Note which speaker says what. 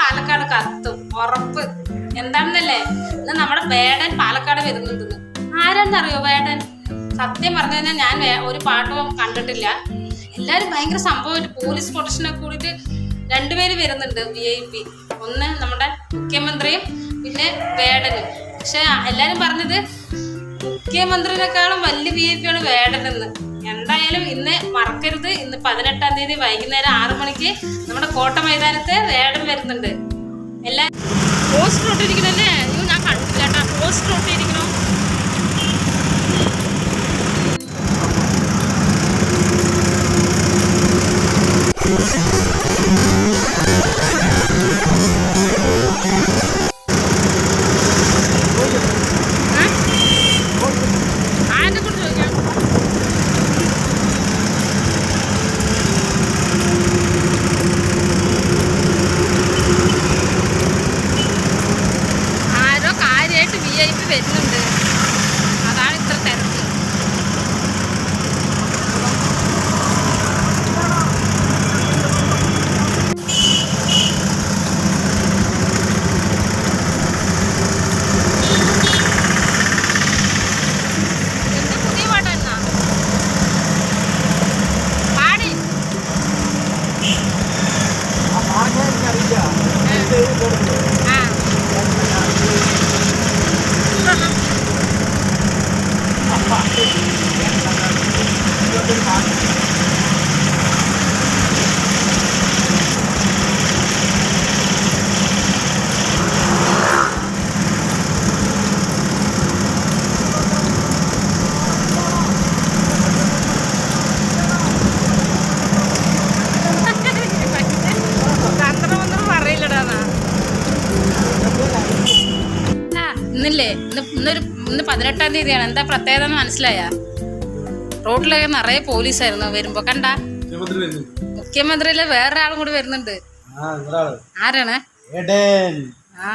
Speaker 1: പാലക്കാട് കത്തും ഉറപ്പ്. എന്താണെന്നല്ലേ? ഇന്ന് നമ്മുടെ വേടൻ പാലക്കാട് വരുന്നുണ്ടെന്ന് ആരാണെന്നറിയോ വേടൻ? സത്യം പറഞ്ഞു കഴിഞ്ഞാൽ ഞാൻ ഒരു പാട്ടും കണ്ടിട്ടില്ല. എല്ലാരും ഭയങ്കര സംഭവമായിട്ട് പോലീസ് പ്രൊട്ടക്ഷനൊക്കെ കൂടിയിട്ട് രണ്ടുപേര് വരുന്നുണ്ട് വി ഐ പി ഒന്ന് നമ്മുടെ മുഖ്യമന്ത്രിയും പിന്നെ വേടനും. പക്ഷെ എല്ലാരും പറഞ്ഞത് മുഖ്യമന്ത്രിനേക്കാളും വലിയ വി ഐ പി ആണ് വേടനെന്ന്. എന്തായാലും ഇന്ന് പതിനെട്ടാം തീയതി വൈകുന്നേരം ആറു മണിക്ക് നമ്മുടെ കോട്ട മൈതാനത്ത് വേടം വരുന്നുണ്ട്. എല്ലാ പോസ്റ്റർ ഒട്ടിരിക്കണല്ലേ അയ്യോ ഞാൻ കണ്ടില്ല കേട്ടാ. പോസ്റ്റർ ഒട്ടിയിരിക്കണോ ആരെ കാര്യമായിട്ട് വി ഐ ഇന്നില്ലേ? ഇന്ന് ഇന്നൊരു ഇന്ന് പതിനെട്ടാം തീയതിയാണ്. എന്താ പ്രത്യേകത എന്ന് മനസ്സിലായ? റോഡിലൊക്കെ നിറയെ പോലീസായിരുന്നു വരുമ്പോ. കണ്ട? മുഖ്യമന്ത്രിയിലെ വേറൊരാളും കൂടി വരുന്നുണ്ട്. ആരാണ്? ആ.